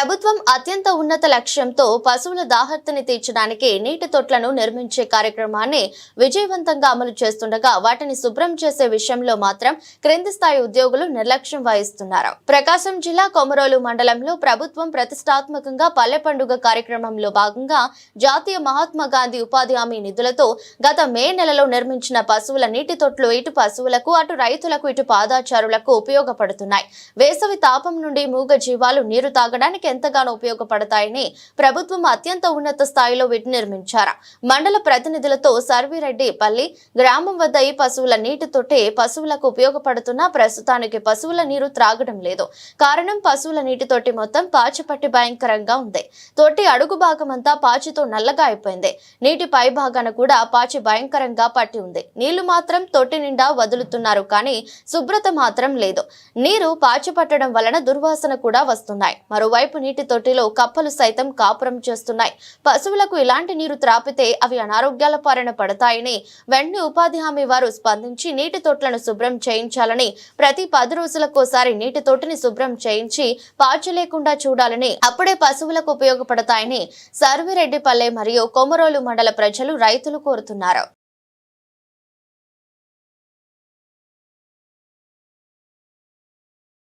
ప్రభుత్వం అత్యంత ఉన్నత లక్ష్యంతో పశువుల దాహర్తని తీర్చడానికి నీటి తొట్లను నిర్మించే కార్యక్రమాన్ని విజయవంతంగా అమలు చేస్తుండగా వాటిని శుభ్రం చేసే విషయంలో మాత్రం క్రింది స్థాయి ఉద్యోగులు నిర్లక్ష్యం వహిస్తున్నారు. ప్రకాశం జిల్లా కొమరోలు మండలంలో ప్రభుత్వం ప్రతిష్టాత్మకంగా పల్లె పండుగ కార్యక్రమంలో భాగంగా జాతీయ మహాత్మా గాంధీ ఉపాధి హామీ నిధులతో గత మే నెలలో నిర్మించిన పశువుల నీటి తొట్లు ఇటు పశువులకు అటు రైతులకు ఇటు పాదాచారులకు ఉపయోగపడుతున్నాయి. వేసవి తాపం నుండి మూగ జీవాలు నీరు తాగడానికి ఎంతగానో ఉపయోగపడతాయని ప్రభుత్వం అత్యంత ఉన్నత స్థాయిలో వీటిని నిర్మించారు మండల ప్రతినిధులతో సర్విరెడ్డి పల్లి గ్రామం వద్ద ఈ పశువుల నీటి పశువులకు ఉపయోగపడుతున్నా ప్రస్తుతానికి పశువుల నీరు త్రాగడం లేదు. కారణం పశువుల నీటి మొత్తం పాచిపట్టి భయంకరంగా ఉంది. తోటి అడుగు భాగం అంతా పాచితో నల్లగా అయిపోయింది. నీటి పై భాగాన కూడా పాచి భయంకరంగా పట్టి ఉంది. నీళ్ళు మాత్రం తొట్టి నిండా వదులుతున్నారు కానీ శుభ్రత మాత్రం లేదు. నీరు పాచి పట్టడం వలన దుర్వాసన కూడా వస్తున్నాయి. మరోవైపు నీటి తొట్టిలో కప్పలు సైతం కాపురం చేస్తున్నాయి. పశువులకు ఇలాంటి నీరు త్రాపితే అవి అనారోగ్యాల పాలన పడతాయని వెంటనే ఉపాధి హామీ వారు స్పందించి నీటి తొట్లను శుభ్రం చేయించాలని ప్రతి పది రోజులకోసారి నీటి తొట్టిని శుభ్రం చేయించి పాచి లేకుండా చూడాలని అప్పుడే పశువులకు ఉపయోగపడతాయని సర్విరెడ్డిపల్లె మరియు కొమరోలు మండల ప్రజలు రైతులు కోరుతున్నారు.